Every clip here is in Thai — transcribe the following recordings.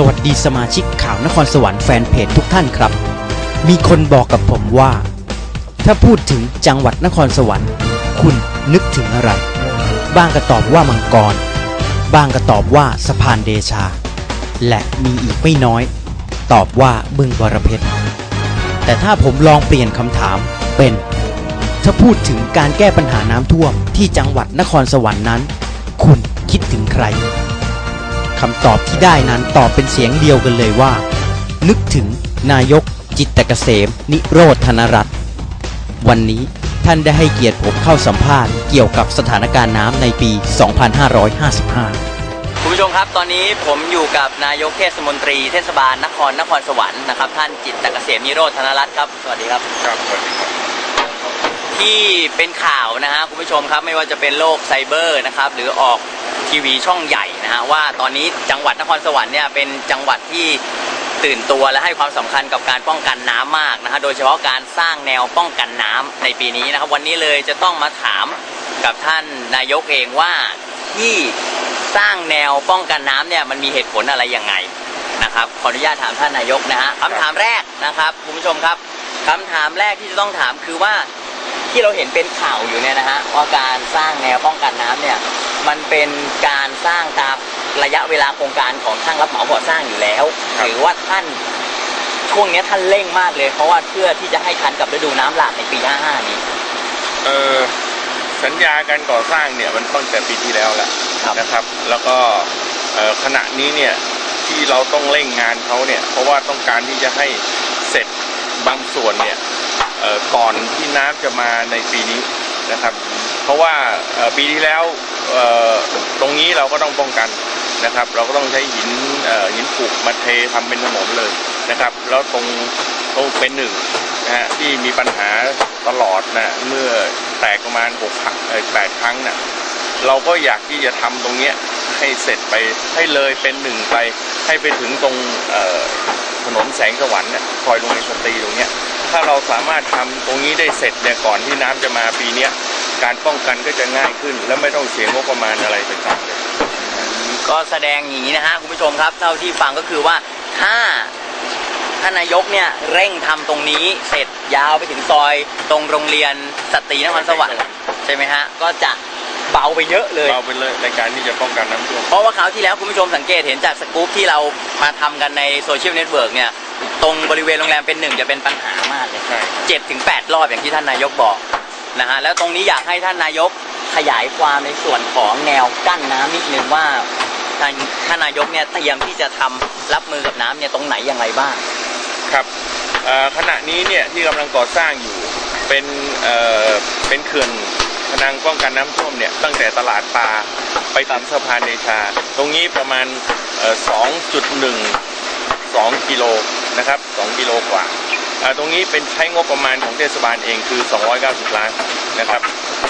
สวัสดีสมาชิกข่าวนครสวรรค์แฟนเพจทุกท่านครับ มีคนบอกกับผมว่า ถ้าพูดถึงจังหวัดนครสวรรค์ คุณนึกถึงอะไร บ้างก็ตอบว่ามังกร บ้างก็ตอบว่าสะพานเดชา และมีอีกไม่น้อย ตอบว่าบึงบรเพชร แต่ถ้าผมลองเปลี่ยนคำถามเป็น ถ้าพูดถึงการแก้ปัญหาน้ำท่วมที่จังหวัดนครสวรรค์นั้น คุณคิดถึงใคร คำตอบที่ได้นั้นตอบเป็นเสียงเดียวกันเลยว่า นึกถึงนายกจิตรเกษม นิโรธธนรัตน์วันนี้ท่านได้ให้เกียรติผมเข้าสัมภาษณ์เกี่ยวกับสถานการณ์น้ำในปี 2555 คุณผู้ชมครับ ตอนนี้ผมอยู่กับนายกเทศมนตรีเทศบาลนครนครสวรรค์นะครับท่านจิตรเกษมนิโรธธนรัตน์ครับ สวัสดีครับ ครับสวัสดีครับ ที่เป็นข่าวนะฮะคุณผู้ชมครับไม่ว่าจะเป็นโลกไซเบอร์นะครับหรือออกทีวีช่องใหญ่ นะฮะว่าตอนนี้จังหวัดนครสวรรค์เนี่ยเป็นจังหวัดที่ตื่นตัวและให้ความสำคัญกับการป้องกันน้ำมากนะฮะโดยเฉพาะการสร้างแนวป้องกันน้ำในปีนี้นะครับ วันนี้เลยจะต้องมาถามกับท่านนายกเองว่าที่สร้างแนวป้องกันน้ำเนี่ยมันมีเหตุผลอะไรยังไงนะครับขออนุญาตถามท่านนายกนะฮะคำถามแรกนะครับคุณผู้ชมครับคำถามแรกที่จะต้องถามคือว่าที่เราเห็นเป็นข่าวอยู่เนี่ยนะฮะว่าการสร้างแนวป้องกันน้ำเนี่ย มันเป็นการสร้างตามระยะเวลาโครงการของช่างรับเหมาก่อสร้างอยู่แล้วครับหรือว่าท่านช่วงเนี้ยท่านเร่งมากเลย เพราะว่าเพื่อที่จะให้ทันกับฤดูน้ำหลากในปี 55 นี้ เออสัญญาการก่อสร้างเนี่ยมันตั้งแต่ปีที่แล้วแหละครับนะครับ แล้วก็เอ่อขณะนี้เนี่ยที่เราต้องเร่งงานเขาเนี่ยเพราะว่าต้องการที่จะให้เสร็จบางส่วนเนี่ยเอ่อก่อนที่น้ำจะมาในปีนี้นะครับ เพราะว่าเอ่อปีที่แล้วเอ่อ ตรงนี้เราก็ต้องป้องกันนะครับ เราก็ต้องใช้หินหินผูกมาเททำเป็นถนนเลยนะครับ แล้วตรงตรงเป็นหนึ่งนะฮะที่มีปัญหาตลอดนะเมื่อแตกประมาณหกครั้งแปดครั้งนะเราก็อยากที่จะทำตรงเนี้ยให้เสร็จไปให้เลยเป็นหนึ่งไป ให้ไปถึงตรงถนนแสงสวรรค์เนี่ยคอยลงในสตรีตรงเนี้ยถ้าเราสามารถทำตรงนี้ได้เสร็จเนี่ยก่อนที่น้ำจะมาปีเนี้ย การป้องกันก็จะง่ายขึ้น และไม่ต้องเสียงบประมาณอะไรต่างๆเลยก็แสดงอย่างนี้นะฮะคุณผู้ชมครับ เท่าที่ฟังก็คือว่าถ้าท่านนายกเนี่ยเร่งทำตรงนี้เสร็จยาวไปถึงซอยตรงโรงเรียนสตรีนครสวรรค์ใช่ไหมฮะก็จะเบาไปเยอะเลยเราไปเลยในการที่จะป้องกันน้ำท่วมเพราะว่าคราวที่แล้วคุณผู้ชมสังเกตเห็นจากสกู๊ปที่เรามาทำกันในโซเชียลเน็ตเวิร์กเนี่ยตรงบริเวณโรงแรมเป็นหนึ่งจะเป็นปัญหามากเลยใช่เจ็ดถึงแปดรอบอย่างที่ท่านนายกบอก นะฮะแล้วตรงนี้อยากให้ท่านนายกขยายความในส่วนของแนวกั้นน้ำนิดนึงว่าท่านท่านนายกเนี่ยเตรียมที่จะทำรับมือกับน้ำเนี่ยตรงไหนอย่างไรบ้างครับขณะนี้เนี่ยที่กำลังก่อสร้างอยู่เป็นเอ่อเป็นเขื่อนพนังป้องกันน้ำท่วมเนี่ยตั้งแต่ตลาดปลาไปถึงสะพานเดชา ตรงนี้ประมาณเอ่อ2.1 2กิโลนะครับ2กิโลกว่า ตรงนี้เป็นใช้งบประมาณของเทศบาลเองคือ 290 ล้านนะครับ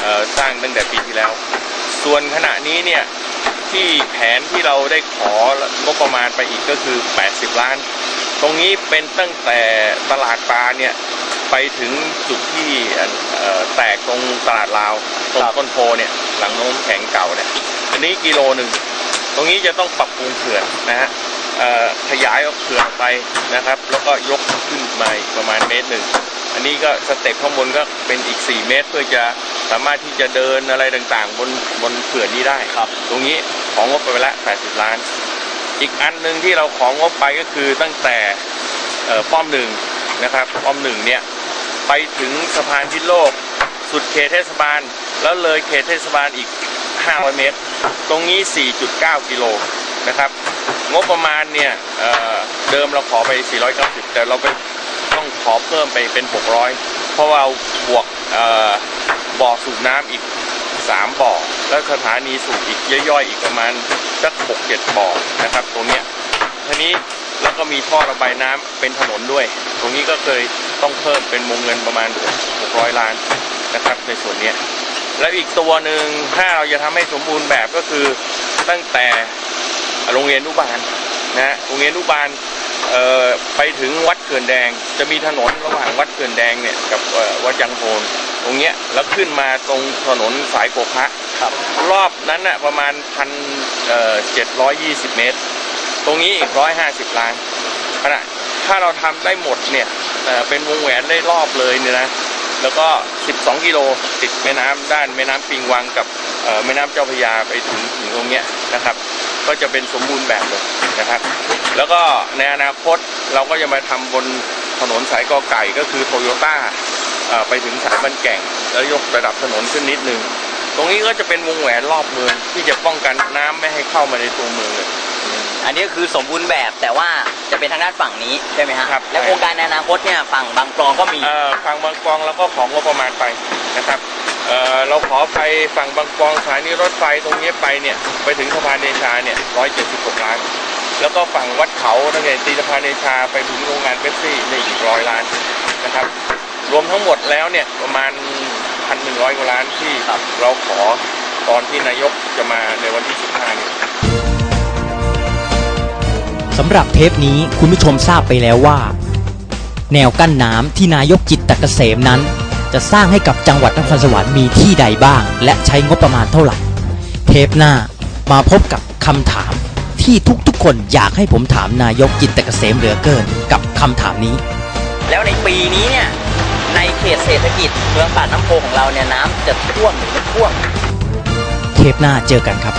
เอ่อสร้างตั้งแต่ปีที่แล้ว ส่วนขณะนี้เนี่ยที่แผนที่เราได้ของบประมาณไปอีกก็คือ 80 ล้าน ตรงนี้เป็นตั้งแต่ตลาดปลาเนี่ยไปถึงจุดที่เอ่อแตกตรงตลาดลาวตรงครับต้นโพเนี่ยหลังโน้มแข็งเก่าเนี่ยอันนี้กิโลหนึ่ง ตรงนี้จะต้องปรับปรุงเขื่อนนะฮะเอ่อ ขยายออกเขื่อนไปนะครับ แล้วก็ยกขึ้นมาอีกประมาณเมตรหนึ่งอันนี้ก็สเต็ปข้างบนก็เป็นอีก 4 เมตร เพื่อจะสามารถที่จะเดินอะไรต่างๆ บนบนเขื่อนนี้ได้ครับ ตรงนี้ของงบไปละ 80 ล้าน อีกอันหนึ่งที่เราของงบไปก็คือตั้งแต่เอ่อป้อมหนึ่งนะครับป้อมหนึ่งเนี่ยไปถึงสะพานพิษโลก สุดเขตเทศบาล แล้วเลยเขตเทศบาลอีก 500 เมตร ตรงนี้ 4.9 กิโลนะครับ งบประมาณเนี่ยเเดิมเราขอไป 490 แต่เราไปต้องขอเพิ่มไปเป็น 600 เพราะว่าบวกบ่อสูบน้ำอีก 3 บ่อ แล้วสถานีสูบอีกย่อยๆ อีกประมาณสัก 6-7 บ่อนะครับ ตรงเนี้ยทีนี้แล้วก็มีท่อระบายน้ำเป็นถนนด้วย ตรงนี้ก็เคยต้องเพิ่มเป็นวงเงินประมาณ 600 ล้านนะครับในส่วนเนี้ยแล้วอีกตัวหนึ่งถ้าเราจะทำให้สมบูรณ์แบบก็คือตั้งแต่ โรงเรียนอนุบาลนะฮะโรงเรียนอนุบาลเอ่อไปถึงวัดเขื่อนแดง จะมีถนนระหว่างวัดเขื่อนแดงเนี่ยกับเอ่อวัดยังโฮนตรงเนี้ยแล้วขึ้นมาตรงถนนสายโกคะครับ รอบนั้นน่ะประมาณพันเจ็ดร้อยยี่สิบเมตร ตรงนี้อีกร้อยห้าสิบล้านขณะถ้าเราทำได้หมดเนี่ยเอ่อเป็นวงแหวนได้รอบเลยเนี่ยนะแล้วก็ 12 กิโลติดแม่น้ำด้านแม่น้ำปิงวังกับเอ่อแม่น้ำเจ้าพระยาไปถึงถึงตรงเนี้ยนะครับ ก็จะเป็นสมบูรณ์แบบเลยนะครับ แล้วก็ในอนาคตเราก็จะมาทำบนถนนสายกอไก่ก็คือโตโยต้าไปถึงสายบันแก่ง แล้วยกระดับถนนขึ้นนิดนึง ตรงนี้ก็จะเป็นวงแหวนรอบเมืองที่จะป้องกันน้ำไม่ให้เข้ามาในตัวเมืองเลยอันนี้คือสมบูรณ์แบบแต่ว่าจะเป็นทางด้านฝั่งนี้ใช่ไหมฮะครับและโครงการในอนาคตเนี่ยฝั่งบางกลองก็มีเอ่อฝั่งบางกองเราก็ของงบประมาณไปนะครับ เเราขอไปฝั่งบางกองสถานีรถไฟตรงนี้ไปเนี่ยไปถึงสะพานเดชาเนี่ยร้อยเจ็ดสิบกล้าน แล้วก็ฝั่งวัดเขาตั้งแต่ตีสะพานเดชาไปถึงโรงงานเบปซี่ในอีกร้อยล้านนะครับ รวมทั้งหมดแล้วเนี่ยประมาณพันหนึ่งร้อยกว่าล้านที่เราขอตอนที่นายกจะมาในวันที่15เนี่ยสำหรับเทปนี้คุณผู้ชมทราบไปแล้วว่า แนวกั้นน้ำที่นายกจิตตะเกษมนั้น จะสร้างให้กับจังหวัดนครสวรรค์มีที่ใดบ้าง และใช้งบประมาณเท่าไหร่ เทปหน้ามาพบกับคำถามที่ทุกๆ คนอยากให้ผมถามนายกจิตตเกษมเหลือเกินกับคำถามนี้ แล้วในปีนี้เนี่ยในเขตเศรษฐกิจเมืองปากน้ำโพของเราเนี่ยน้ำจะท่วมหรือไม่ท่วม เทปหน้าเจอกันครับ